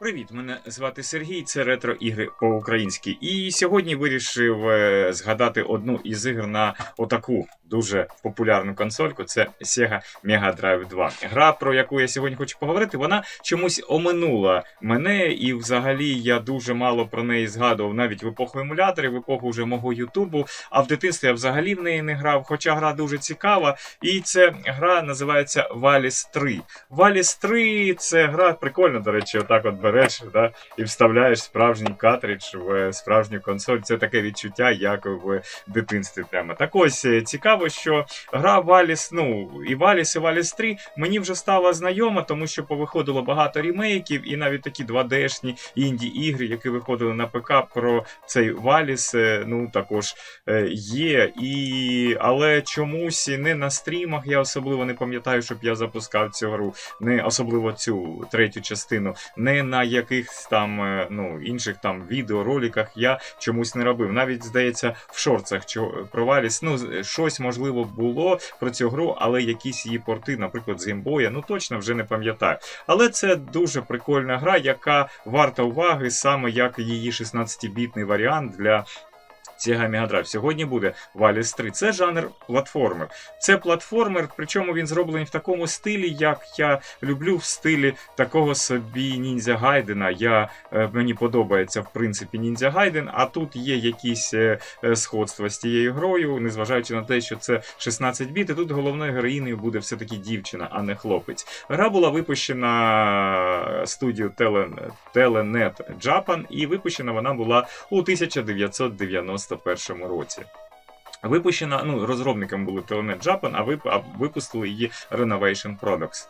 Привіт, мене звати Сергій, це ретро ігри по-українськи. І сьогодні вирішив е, згадати одну із ігр на отаку дуже популярну консольку. Це Sega Mega Drive 2. Гра, про яку я сьогодні хочу поговорити, вона чомусь оминула мене, і взагалі я дуже мало про неї згадував навіть в епоху емуляторів, в епоху вже мого Ютубу. А в дитинстві я взагалі в неї не грав, хоча гра дуже цікава. І ця гра називається Valis 3. Valis 3 це гра прикольна, до речі, отак от береш да, і вставляєш справжній картридж в справжню консоль. Це таке відчуття, як в дитинстві. Прямо. Так ось е, цікаво, що гра Valis, ну, і Valis, і Valis 3 мені вже стала знайома, тому що повиходило багато ремейків, і навіть такі 2D-шні інді-ігри, які виходили на ПК про цей Valis, е, ну також е, є. І... Але чомусь не на стрімах я особливо не пам'ятаю, щоб я запускав цю гру, не особливо цю третю частину, не на якихось там е, ну, інших там відеороликах я чомусь не робив. Навіть здається, в шорцах чо- про Валіс, ну щось можливо було про цю гру, але якісь її порти, наприклад, з геймбоя, ну точно вже не пам'ятаю. Але це дуже прикольна гра, яка варта уваги саме як її 16-бітний варіант для. Sega Mega Drive. Сьогодні буде Valis 3. Це жанр платформер. Це платформер, причому він зроблений в такому стилі, як я люблю в стилі такого собі ніндзя Гайдена. Я, е, мені подобається, в принципі, ніндзя Гайден, а тут є якісь е, е, сходства з тією грою, незважаючи на те, що це 16 біт, і тут головною героїнею буде все-таки дівчина, а не хлопець. Гра була випущена студією Tele- Telenet Japan, і випущена вона була у 1991 році. Випущена, ну, розробниками були Telenet Japan, а, вип, а випустили її Renovation Products.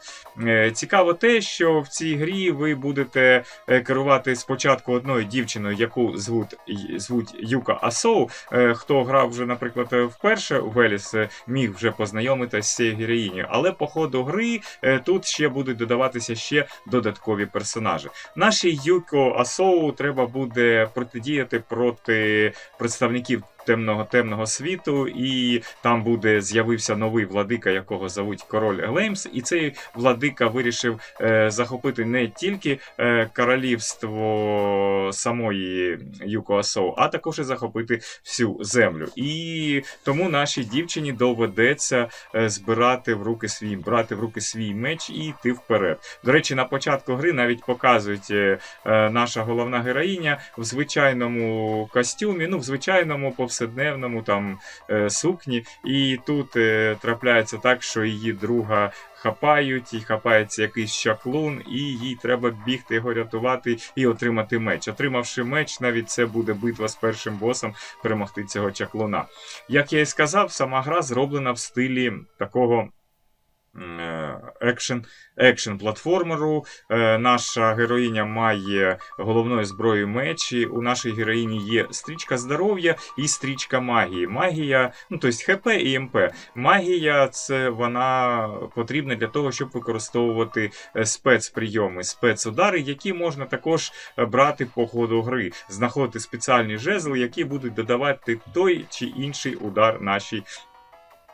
Е, цікаво те, що в цій грі ви будете е, керувати спочатку одною дівчиною, яку звуть, звуть Юка Асоу. Е, хто грав вже, наприклад, вперше у Веліс, е, міг вже познайомитися з цією героїнею. Але по ходу гри е, тут ще будуть додаватися ще додаткові персонажі. Нашій Юко Асоу треба буде протидіяти проти представників темного темного світу, і там буде з'явився новий владика, якого зовуть король Глеймс. І цей владика вирішив е, захопити не тільки е, королівство самої Юко Асоу, а також і захопити всю землю. І тому нашій дівчині доведеться е, збирати в руки свій, брати в руки свій меч і йти вперед. До речі, на початку гри навіть показують е, е, наша головна героїня в звичайному костюмі, ну в звичайному повседневному там е, сукні. І тут е, трапляється так, що її друга хапають, і хапається якийсь чаклун, і їй треба бігти його рятувати і отримати меч. Отримавши меч, навіть це буде битва з першим босом перемогти цього чаклуна. Як я і сказав, сама гра зроблена в стилі такого. Е, Екшен, екшен платформеру. Е, наша героїня має головною зброєю мечі. У нашій героїні є стрічка здоров'я і стрічка магії. Магія, ну тобто ХП і МП. Магія це вона потрібна для того, щоб використовувати е, спецприйоми, спецудари, які можна також брати по ходу гри, знаходити спеціальні жезли, які будуть додавати той чи інший удар нашій.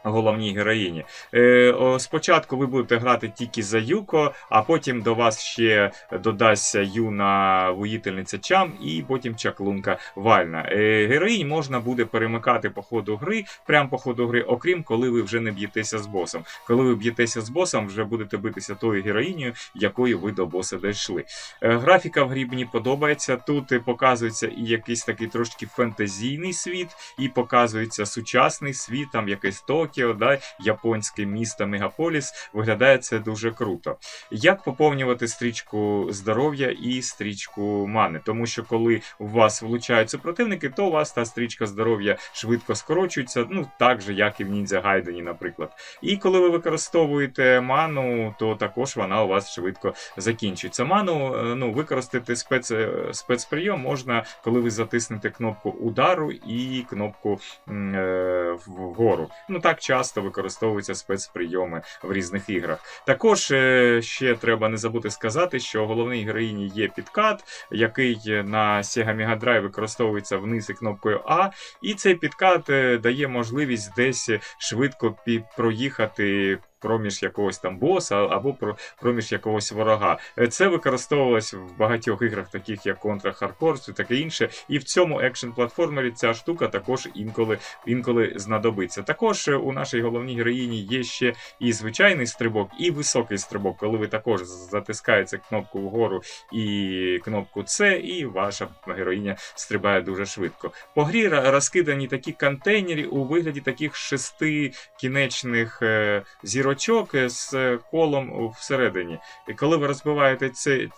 Головній героїні. Е, спочатку ви будете грати тільки за Юко, а потім до вас ще додасться юна воїтельниця Чам і потім чаклунка Вальна. Е, героїнь можна буде перемикати по ходу гри, прямо по ходу гри, окрім коли ви вже не б'єтеся з босом. Коли ви б'єтеся з босом, вже будете битися тою героїнею, якою ви до боса дійшли. Е, графіка в грі мені подобається. Тут показується і якийсь такий трошки фентезійний світ, і показується сучасний світ, там якесь Токіо, да, японське місто Мегаполіс. Виглядає це дуже круто. Як поповнювати стрічку здоров'я і стрічку мани? Тому що коли у вас влучаються противники, то у вас та стрічка здоров'я швидко скорочується, ну так же, як і в Ніндзя Гайдені, наприклад. І коли ви використовуєте ману, то також вона у вас швидко закінчується. Ману е, ну, використати спец, е, спецприйом можна, коли ви затиснете кнопку удару і кнопку е, вгору. Ну так часто використовуються спецприйоми в різних іграх. Також е, ще треба не забути сказати, що головній героїні є підкат, який на Sega Mega Drive використовується вниз і кнопкою А, і цей підкат е, дає можливість десь швидко проїхати проміж якогось там боса або проміж якогось ворога. Е, Це використовувалось в багатьох іграх, таких як Contra Hardcore і таке інше. І в цьому екшн платформері ця штука також інколи, інколи знадобиться. Також е, у нашій головній героїні є ще і звичайний стрибок, і високий стрибок, коли ви також затискаєте кнопку вгору і кнопку С, і ваша героїня стрибає дуже швидко. По грі розкидані такі контейнери у вигляді таких шести кінечних е, зірочок е, з е, колом всередині. І коли ви розбиваєте це,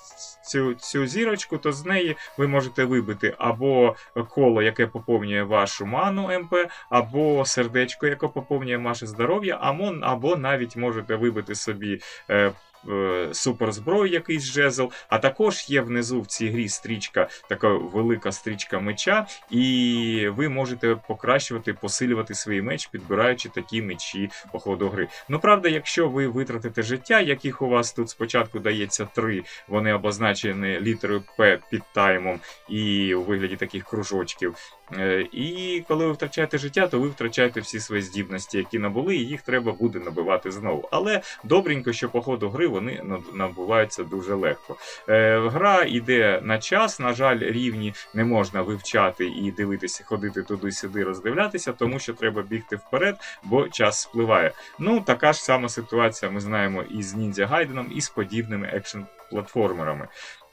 цю, цю зірочку, то з неї ви можете вибити або коло, яке поповнює вашу ману МП, або сердечко, яке поповнює ваше здоров'я, або, навіть можете вибити собі. Е, Суперзброю, якийсь жезл, а також є внизу в цій грі стрічка, така велика стрічка меча, і ви можете покращувати, посилювати свій меч, підбираючи такі мечі по ходу гри. Ну правда, якщо ви витратите життя, яких у вас тут спочатку дається три, вони обозначені літерою П під таймом і у вигляді таких кружочків. Е, І коли ви втрачаєте життя, то ви втрачаєте всі свої здібності, які набули, і їх треба буде набивати знову. Але добренько, що по ходу гри вони набуваються дуже легко. Е, Гра йде на час. На жаль, рівні не можна вивчати і дивитися, ходити туди-сюди, роздивлятися, тому що треба бігти вперед, бо час спливає. Ну, така ж сама ситуація ми знаємо і з Ніндзя Гайденом, і з подібними екшн платформерами.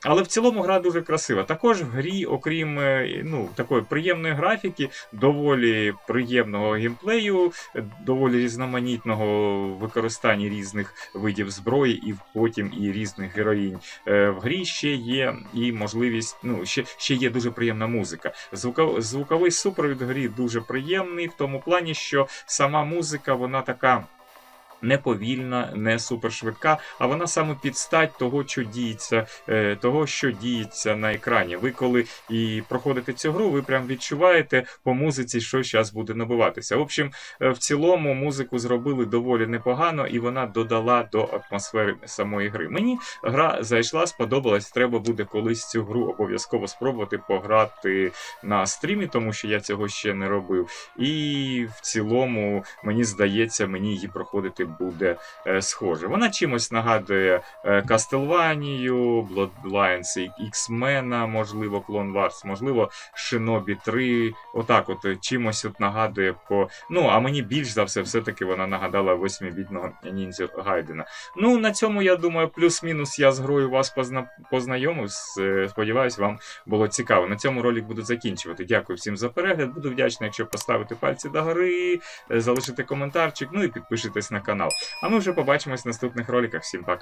Але в цілому гра дуже красива. Також в грі, окрім е, ну, такої приємної графіки, доволі приємного геймплею, доволі різноманітного використання різних видів зброї, і потім і різних героїнь. Е, В грі ще є і можливість, ну ще, ще є дуже приємна музика. Звуко- звуковий супровід грі дуже приємний в тому плані, що сама музика, вона така не повільна, не супершвидка, а вона саме під стать того, що діється, е, того, що діється на екрані. Ви коли і проходите цю гру, ви прям відчуваєте по музиці, що зараз буде набиватися. В общем, е, в цілому музику зробили доволі непогано, і вона додала до атмосфери самої гри. Мені гра зайшла, сподобалась. Треба буде колись цю гру обов'язково спробувати пограти на стрімі, тому що я цього ще не робив. І в цілому, мені здається, мені її проходити буде е, схоже. Вона чимось нагадує е, Castlevania, Bloodlines, X-Men, можливо, Clone Wars, можливо, Shinobi 3. Отак, от е, чимось от нагадує по. Ну, а мені більш за все, все-таки вона нагадала 8-бітного ніндзю Гайдена. Ну, на цьому, я думаю, плюс-мінус я з грою вас позна... познайомив. Сподіваюсь, вам було цікаво. На цьому ролик буду закінчувати. Дякую всім за перегляд. Буду вдячний, якщо поставите пальці догори, е, залишите коментарчик, ну і підпишитесь на канал. А ми вже побачимось в наступних роликах. Всім пока.